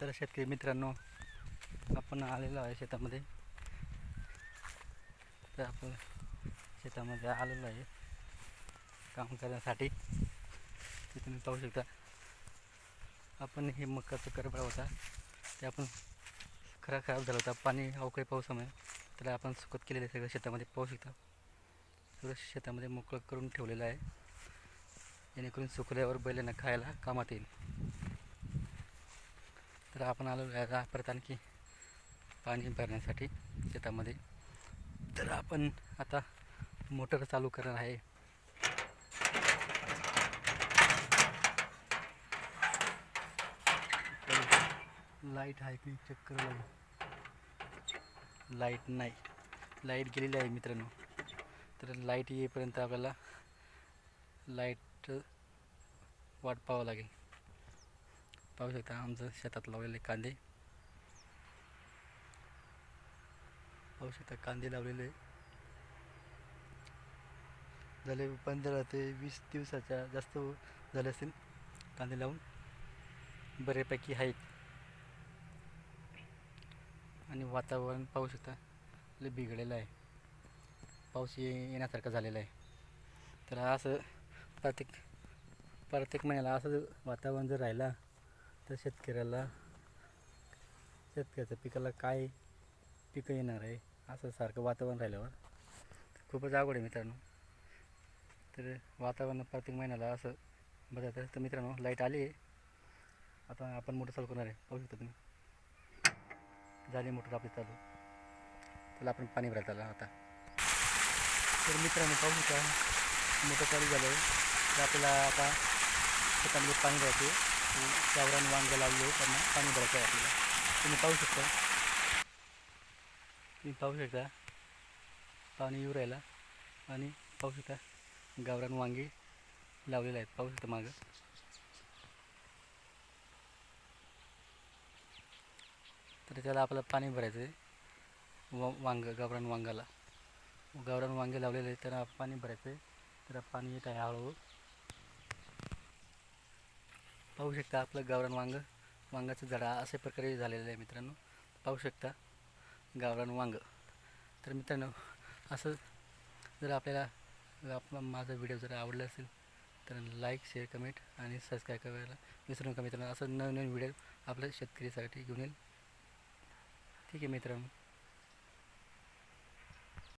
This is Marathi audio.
तर शेतकरी मित्रांनो आपण आलेलो आहे शेतामध्ये. तर आपण शेतामध्ये आलेलो आहे काम करण्यासाठी. ते तुम्ही पाहू शकता आपण हे मकाचं करबळा होता. ते आपण खरा खराब झाला होता. पाणी अवकाळी पावसामुळे. त्याला आपण सुकत केलेलं आहे सगळं शेतामध्ये. पाहू शकता सगळं शेतामध्ये मोकळं करून ठेवलेलं आहे. जेणेकरून सुकल्यावर बैलांना खायला कामात येईल. तर आपण आलो आहे परत आणखी पाणी भरण्यासाठी शेतामध्ये. तर आपण आता मोटर चालू करणार आहे. लाइट आहे की चेक करावं लाइट नाही. लाइट गेलेली आहे मित्रांनो. तर लाइट येईपर्यंत आपल्याला लाइट वाट पाहावं लागेल. पाहू शकता आमचं शेतात लावलेले कांदे. पाहू शकता कांदे लावलेले. झाले पंधरा ते वीस दिवसाच्या जास्त झाले असतील कांदे लावून. बऱ्यापैकी आहेत. आणि वातावरण पाहू शकता लय बिघडलेलं आहे. पाऊस ये येण्यासारखं झालेलं आहे. तर असं प्रत्येक प्रत्येक महिन्याला असं वातावरण जर राहिला तर शेतकऱ्याला शेतकऱ्याच्या पिकाला काय पिकं येणार आहे असं सारखं वातावरण राहिल्यावर खूपच आवड आहे मित्रांनो. तर वातावरण प्रत्येक महिन्याला असं बघायचं तर मित्रांनो लाइट आली आहे. आता आपण मोटर चालू करणार आहे. पाहू शकता तुम्ही. झाली मोटर आपली चालू. त्याला आपण पाणी भरायला आलं आता. तर मित्रांनो पाहू शकता मोटर चालू झालं तर आपल्याला आता शेतामध्ये पाणी भरायचं की गावरान वांग लावले त्यांना पाणी भरायचं आहे आपल्याला. तुम्ही पाहू शकता. तुम्ही पाहू शकता. पाणी येऊ राहिला. आणि पाहू शकता गावरान वांगे लावलेले आहेत. पाहू शकता मागं. तर त्याला आपल्याला पाणी भरायचं आहे. व वांग गावरान वांगाला. गावरान वांगे लावलेले आहेत त्यांना पाणी भरायचं आहे. तर पाणी येत आहे हळूहळू. पाहू शकता आपलं गावरान वांग वांगाचं झाडा अशा प्रकारे झालेलं आहे मित्रांनो. पाहू शकता गावरान वांग. तर मित्रांनो असं जर आपल्याला आपला माझा व्हिडिओ जर आवडला असेल तर लाईक शेअर कमेंट आणि सबस्क्राईब करायला विसरू नका मित्रांनो. असं नवीन नवीन व्हिडिओ आपल्या शेतकरीसाठी घेऊन येईल. ठीक आहे मित्रांनो.